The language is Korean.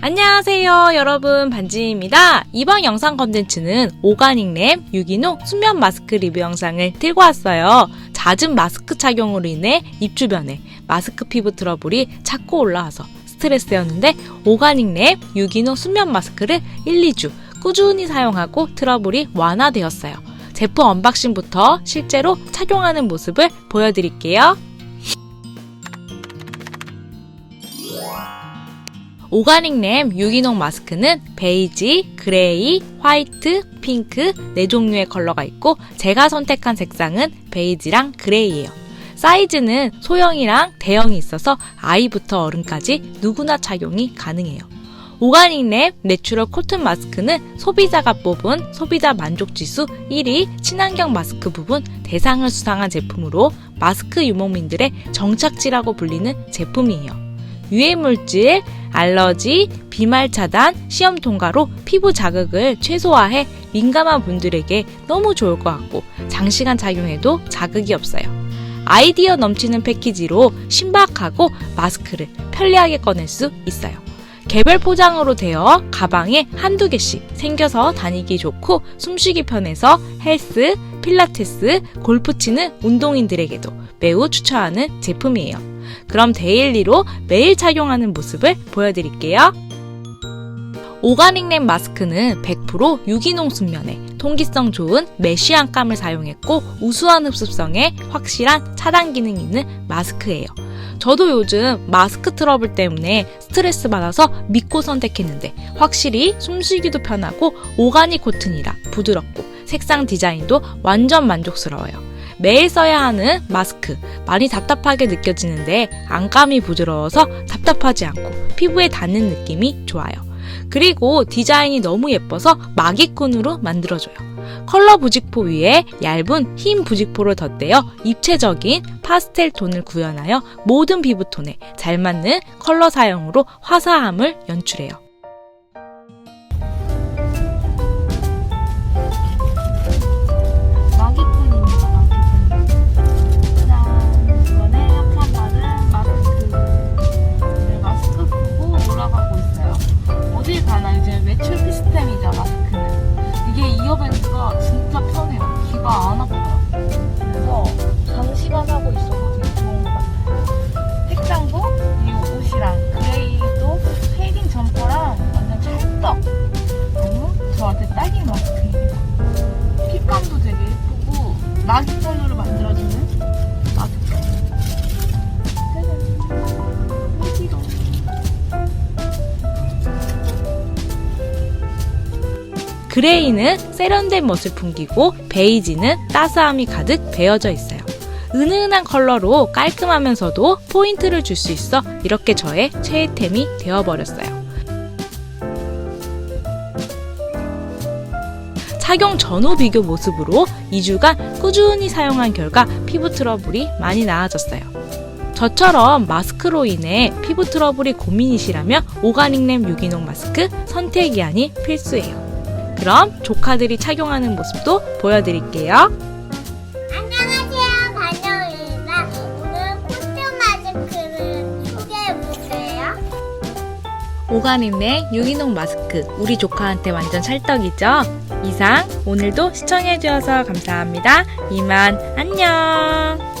안녕하세요 여러분. 반지입니다. 이번 영상 컨텐츠는 오가닉램 유기농 수면 마스크 리뷰 영상을 들고 왔어요. 잦은 마스크 착용으로 인해 입 주변에 마스크 피부 트러블이 자꾸 올라와서 스트레스였는데 오가닉램 유기농 수면 마스크를 1, 2주 꾸준히 사용하고 트러블이 완화되었어요. 제품 언박싱부터 실제로 착용하는 모습을 보여드릴게요 오가닉램 유기농 마스크는 베이지, 그레이, 화이트, 핑크 네 종류의 컬러가 있고 제가 선택한 색상은 베이지랑 그레이예요. 사이즈는 소형이랑 대형이 있어서 아이부터 어른까지 누구나 착용이 가능해요. 오가닉랩 내추럴 코튼 마스크는 소비자가 뽑은 소비자 만족지수 1위 친환경 마스크 부분 대상을 수상한 제품으로 마스크 유목민들의 정착지라고 불리는 제품이에요. 유해물질, 알러지, 비말 차단, 시험 통과로 피부 자극을 최소화해 민감한 분들에게 너무 좋을 것 같고 장시간 착용해도 자극이 없어요. 아이디어 넘치는 패키지로 신박하고 마스크를 편리하게 꺼낼 수 있어요. 개별 포장으로 되어 가방에 한두 개씩 생겨서 다니기 좋고 숨쉬기 편해서 헬스, 필라테스, 골프 치는 운동인들에게도 매우 추천하는 제품이에요. 그럼 데일리로 매일 착용하는 모습을 보여드릴게요. 오가닉랩 마스크는 100% 유기농 순면에 통기성 좋은 메쉬안감을 사용했고 우수한 흡수성에 확실한 차단 기능이 있는 마스크예요. 저도 요즘 마스크 트러블 때문에 스트레스 받아서 믿고 선택했는데 확실히 숨쉬기도 편하고 오가닉 코튼이라 부드럽고 색상 디자인도 완전 만족스러워요. 매일 써야 하는 마스크 많이 답답하게 느껴지는데 안감이 부드러워서 답답하지 않고 피부에 닿는 느낌이 좋아요. 그리고 디자인이 너무 예뻐서 마기꾼으로 만들어줘요. 컬러 부직포 위에 얇은 흰 부직포를 덧대어 입체적인 파스텔 톤을 구현하여 모든 피부톤에 잘 맞는 컬러 사용으로 화사함을 연출해요. 마스크. 짜잔. 여기로. 그레이는 세련된 멋을 풍기고 베이지는 따스함이 가득 배어져 있어요. 은은한 컬러로 깔끔하면서도 포인트를 줄 수 있어 이렇게 저의 최애템이 되어버렸어요. 착용 전후 비교 모습으로 2주간 꾸준히 사용한 결과 피부 트러블이 많이 나아졌어요. 저처럼 마스크로 인해 피부 트러블이 고민이시라면 오가닉램 유기농 마스크 선택이 아닌 필수예요. 그럼 조카들이 착용하는 모습도 보여드릴게요. 오가닉램 유기농 마스크 우리 조카한테 완전 찰떡이죠? 이상 오늘도 시청해주셔서 감사합니다. 이만 안녕.